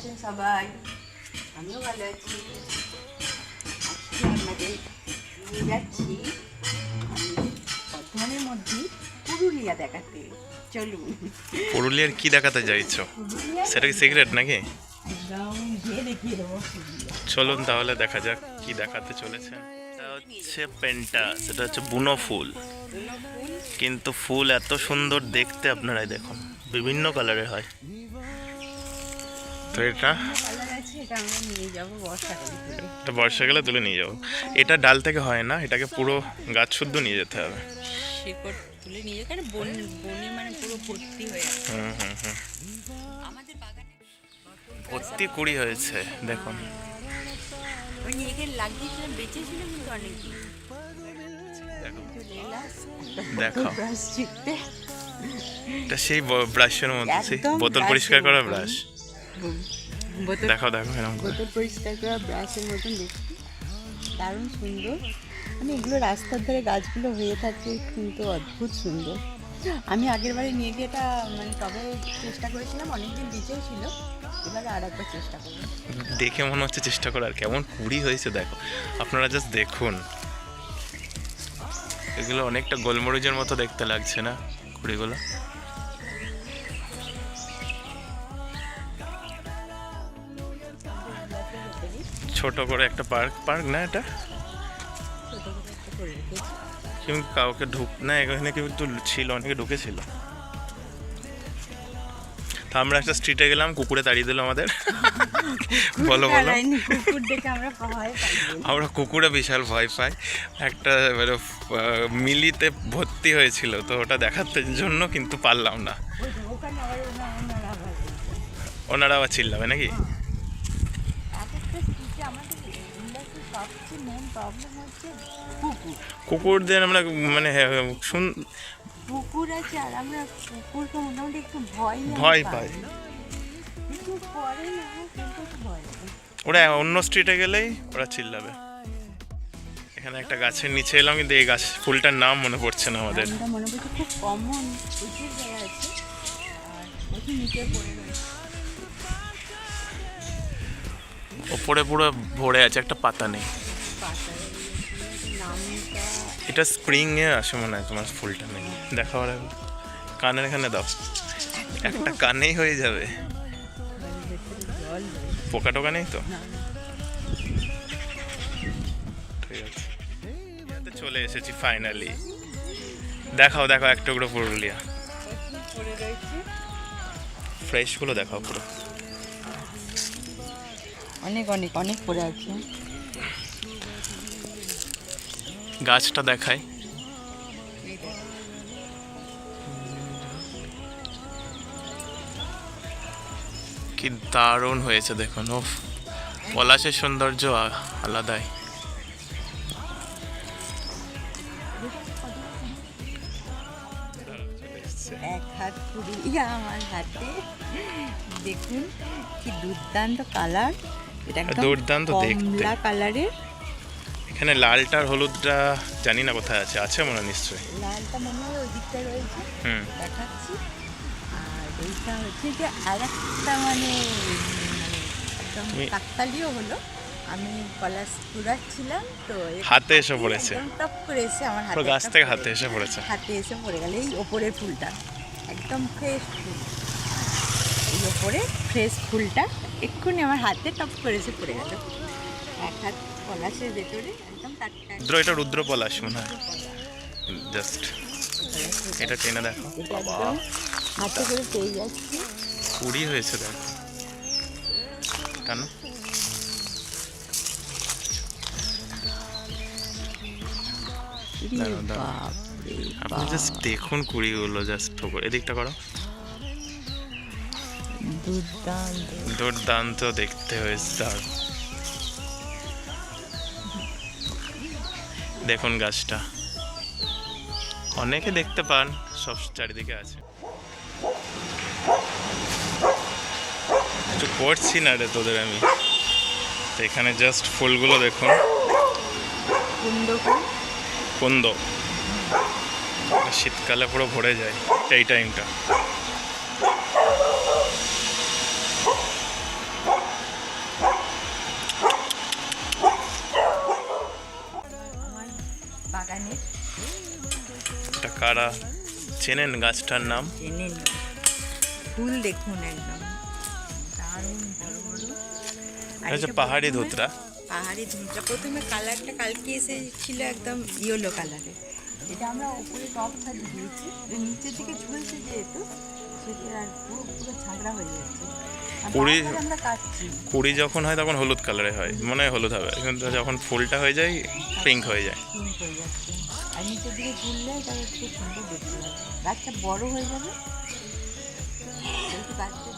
আছেন সবাই। আমিও ভালো আছি। আজকে আপনাদের নিয়ে যাচ্ছি আমি বর্ধমানের মধ্যে পুরুলিয়া দেখাতে। চলুন। পুরুলিয়ার কি দেখাতে চাইছো সেটা কি সিগারেট নাকি? চলুন তাহলে দেখা যাক কি দেখাতে চলেছে। হচ্ছে পেন্টা সেটা হচ্ছে বুনো ফুল। কিন্তু ফুল এত সুন্দর দেখতে আপনারাই দেখুন। বিভিন্ন কালারের হয়। এটা? এটা আমরা নিয়ে যাব বর্ষাকালে তুলে নিয়ে যাব। এটা ডাল থেকে হয় না এটাকে পুরো গাছ শুদ্ধ নিয়ে যেতে হবে। শিকড় তুলে নিয়ে যেতে বন বনে মানে পুরো ভর্তি হুম হুম হুম। ভর্তি কুড়ি হয়েছে দেখুন। দেখো। দেখো এটা সেই ব্রাশের মধ্যে সেই বোতল পরিষ্কার করা ব্রাশ দেখো দেখো এরকম বোতল পরিষ্কার করা ব্রাশের মতন দেখতে। দারুণ সুন্দর। মানে এগুলো রাস্তার ধারে গাছগুলো হয়ে থাকে কিন্তু অদ্ভুত সুন্দর। আমি আগের বারে নিয়ে গিয়ে এটা মানে তবে চেষ্টা করেছিলাম অনেকদিন বেঁচেও ছিল। এবারে আর একবার চেষ্টা করব। দেখে মনে হচ্ছে চেষ্টা করার কেমন কুড়ি হয়েছে দেখো। আপনারা জাস্ট দেখুন। এগুলো অনেকটা গোলমরিচের মতো দেখতে লাগছে না কুড়িগুলো? ছোট করে একটা পার্ক পার্ক না এটা? কিন্তু কাউকে ঢুক না এখানে কিন্তু ছিল অনেকে ঢুকেছিল। তা আমরা একটা স্ট্রিটে গেলাম কুকুরে তাড়িয়ে দিল আমাদের। বলো বলো। আমরা কুকুরে বিশাল ভয় পাই। একটা মানে মিলিতে ভর্তি হয়েছিল তো ওটা দেখাতে জন্য কিন্তু পারলাম না। ওনারা আবার চিল্লাবে নাকি এক একটা স্ট্রিটে আমাদের ইন্ডাস্ট্রির সবচেয়ে মেন প্রবলেম হচ্ছে কুকুর কুকুরদের আমরা মানে হ্যাঁ, শুন কুকুর আছে আর আমরা কুকুরকে মোটামুটি একটু ভয় ভয় পাই। কিছু করে না কিন্তু ভয় ওরা অন্য স্ট্রিটে গেলেই ওরা চিল্লাবে। এখানে একটা গাছের নিচে এলাম কিন্তু এই গাছ ফুলটার নাম মনে পড়ছে না আমাদের। মনে করছি খুব কমন প্রচুর জায়গা আছে। আর নিচে পড়ে ওপরে পুরো ভরে আছে একটা পাতা নেই। এটা স্প্রিং এ আসে মনে হয় তোমার ফুলটা নেই। দেখা ওরা কানের এখানে দাও। একটা কানেই হয়ে যাবে। পোকা টোকা নেই তো? ঠিক আছে। চলে এসেছি ফাইনালি দেখাও দেখাও এক টুকরো পুরুলিয়া। ফ্রেশগুলো দেখাও পুরো। অনেক অনেক অনেক পড়ে আছে। গাছটা দেখায় কি দারুণ হয়েছে দেখুন ও পলাশের সৌন্দর্য আলাদাই। এক হাত আমার হাতে। দেখুন কি দুর্দান্ত কালার এটা একদম দুর্দান্ত দেখতে। কালারের। এখানে লালটা আর হলুদটা জানি না কোথায় আছে আছে মনে নিশ্চয়ই। লালটা মনে হয় ওই দিকটা রয়েছে। হুম। দেখাচ্ছি। আর এইটা হচ্ছে যে আর একটা মানে মানে একদম কাকতালিও হলো। আমি পলাশ কুড়াচ্ছিলাম তো হাতে এসে পড়েছে। টপ করে এসে আমার হাতে গাছ থেকে হাতে এসে পড়েছে। হাতে এসে পড়ে গেল এই ওপরের ফুলটা। একদম ফ্রেশ ফুল। ওপরে ফ্রেশ ফুলটা এক্ষুনি আমার হাতে টপ করে এসে পড়ে গেল। এক হাত পলাশের ভেতরে একদম টাটকা রুদ্র এটা রুদ্র পলাশ মনে হয়। জাস্ট এটা টেনে দেখো। একদম হাতে করে পেয়ে যাচ্ছি। কুড়ি হয়েছে দেখো। কেন। আপনি জাস্ট দেখুন কুড়িগুলো জাস্ট এদিকটা করো। দুর্দান্ত। দুর্দান্ত দেখতে হয়েছে দারুণ। দেখুন গাছটা। অনেকে দেখতে পান সব চারিদিকে আছে। কিছু করছি না রে তোদের আমি। তো এখানে জাস্ট ফুলগুলো দেখুন। কুন্দ শীতকালে পুরো ভরে যায় এই টাইমটা কারা চেনেন গাছটার নাম? ফুল দেখুন একদম। দারুণ বড় বড়। এটা হচ্ছে পাহাড়ি ধুতরা। পাহাড়ি ধুতরা। প্রথমে কালারটা কালকে এসেছিল একদম ইয়েলো কালারে এটা আমরা উপরে টপটা দিয়েছি। নিচের দিকে ঝুলছে যেহেতু সেটা আর পুরো পুরো ঝাগড়া হয়ে যাচ্ছে। কুড়ি- যখন হয় তখন হলুদ কালারে হয়। মনে হয় হলুদ হবে। কিন্তু যখন ফুলটা হয়ে যায় পিঙ্ক হয়ে যায়। পিঙ্ক হয়ে যাচ্ছে। আর নিচের দিকে ঘুরলে এটা একটু সুন্দর দেখতে লাগবে গাছটা বড় হয়ে যাবে। কিন্তু গাছটা